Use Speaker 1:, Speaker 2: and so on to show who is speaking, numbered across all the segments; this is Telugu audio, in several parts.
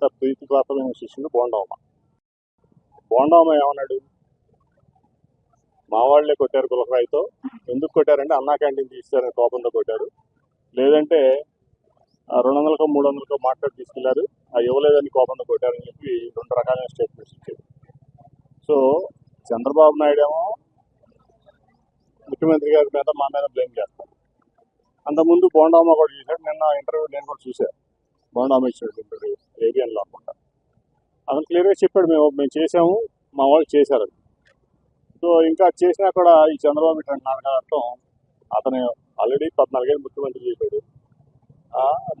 Speaker 1: ప్రీతిపాత్రమైన శిష్యుడు బోండవమ్మ. బోండవమ్మ ఏమన్నాడు? మా వాళ్ళే కొట్టారు గులకరాయితో ఎందుకు కొట్టారంటే అన్నా క్యాంటీన్ తీస్తారని కోపంతో కొట్టారు. లేదంటే ఆ రెండు వందలకో మూడు వందలకో మాట్లాడి తీసుకెళ్ళారు. ఆ ఇవ్వలేదని కోపంతో కొట్టారని చెప్పి రెండు రకాలైన స్టేట్మెంట్స్ ఇచ్చారు. సో చంద్రబాబు నాయుడు ఏమో ముఖ్యమంత్రి గారి మీద మా మీద బ్లేమ్ చేస్తారు అంతకుముందు బోండామ్మ కూడా చూశాడు. నిన్న ఇంటర్వ్యూ నేను కూడా చూశాను. బోండమ్మ ఏరియాలో ఇంటర్వ్యూ ఏబిఎన్లో అతను క్లియర్గా చెప్పాడు మేము మేము చేసాము మా వాళ్ళు చేశారు సో ఇంకా చేసినా కూడా ఈ చంద్రబాబు ఇట్లాంటి నాటకాలతో అతను ఆల్రెడీ పద్నాలుగేళ్ళు ముఖ్యమంత్రి చేశాడు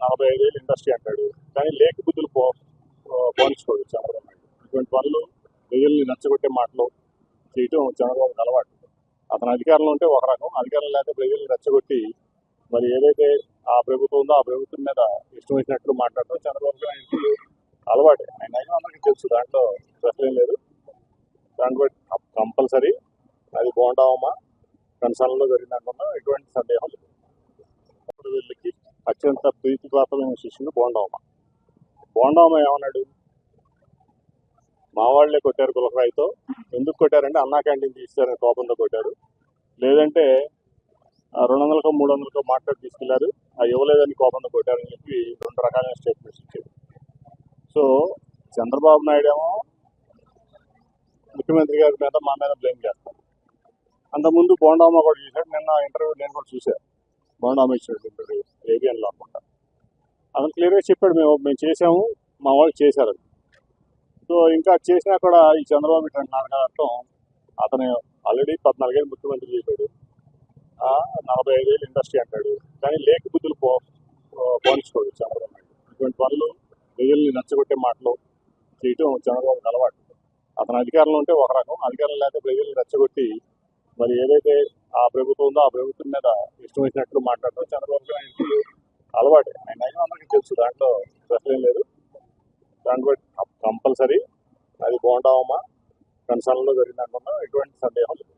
Speaker 1: నలభై నలభై ఐదేళ్ళు ఇండస్ట్రీ అంటాడు. కానీ లేక బుద్ధులు పో పోనించుకోడు చంద్రబాబు నాయుడు. ఇటువంటి పనులు ప్రజల్ని నచ్చగొట్టే మాటలు చేయటం చంద్రబాబు అలవాటు. అతను అధికారంలో ఉంటే ఒక రకం. అధికారం లేకపోతే ప్రజల్ని రెచ్చగొట్టి మరి ఏదైతే ఆ ప్రభుత్వం ఉందో ఆ ప్రభుత్వం మీద ఇష్టం వచ్చినట్లు మాట్లాడటం చంద్రబాబు నాయుడు అలవాటే. ఆయన అయినా అందరికీ తెలుసు దాంట్లో ప్రశ్న లేదు. దాంట్లో కంపల్సరీ అది బాగుంటావమ్మా కన్సర్న్లో జరిగిందనుకున్నా ఎటువంటి సందేహం లేదు. అప్పుడు వీళ్ళకి అత్యంత ప్రీతిపాత్రమైన శిష్యుడు బోండవమ్మ బోండవమ్మ ఏమన్నాడు? మా వాళ్ళే కొట్టారు గులకరాయితో ఎందుకు కొట్టారంటే అన్నా క్యాంటీన్ తీస్తారని కోపంతో కొట్టారు. లేదంటే రెండు వందలకో మూడు వందలకో మాట్లాడి తీసుకెళ్ళారు. ఇవ్వలేదని కోపంతో కొట్టారని చెప్పి రెండు రకాలైన స్టేట్మెంట్స్ ఇచ్చారు. సో చంద్రబాబు నాయుడు ఏమో ముఖ్యమంత్రి గారి మీద మా మీద బ్లేమ్ చేస్తారు. అంతకుముందు బోండామ కూడా చూశాడు నిన్న ఇంటర్వ్యూ నేను కూడా చూశాను. బోండామ ఇచ్చాడు ఇంటర్వ్యూ ఏబిఎన్లో అనుకుంటా అతను క్లియర్గా చెప్పాడు మేము మేము చేసాము మా వాళ్ళు చేశారు అది. సో ఇంకా చేసినా కూడా ఈ చంద్రబాబు ఇట్లాంటి నాటకాలతో అతను ఆల్రెడీ పద్నాలుగేళ్ళు ముఖ్యమంత్రి చేశాడు. నలభై నలభై ఐదేళ్ళు ఇండస్ట్రీ అంటాడు. కానీ లేక బుద్ధులు పో చంద్రబాబు నాయుడు. ఇటువంటి పనులు ప్రజల్ని నచ్చగొట్టే మాటలు చేయటం చంద్రబాబు అలవాటు. అతను అధికారంలో ఉంటే ఒక రకం అధికారం లేకపోతే ప్రజల్ని నచ్చగొట్టి మరి ఏదైతే ఆ ప్రభుత్వం ఉందో ఆ ప్రభుత్వం మీద ఇష్టం వచ్చినట్లు మాట్లాడటం చంద్రబాబు నాయుడు అలవాటే. ఆయన అయినా అందరికీ తెలుసు దాంట్లో ప్రశ్న లేదు. దాంట్లో కంపల్సరీ అది బాగుంటావమ్మా కన్సర్న్లో జరిగిందనుకున్నా ఎటువంటి సందేహం లేదు.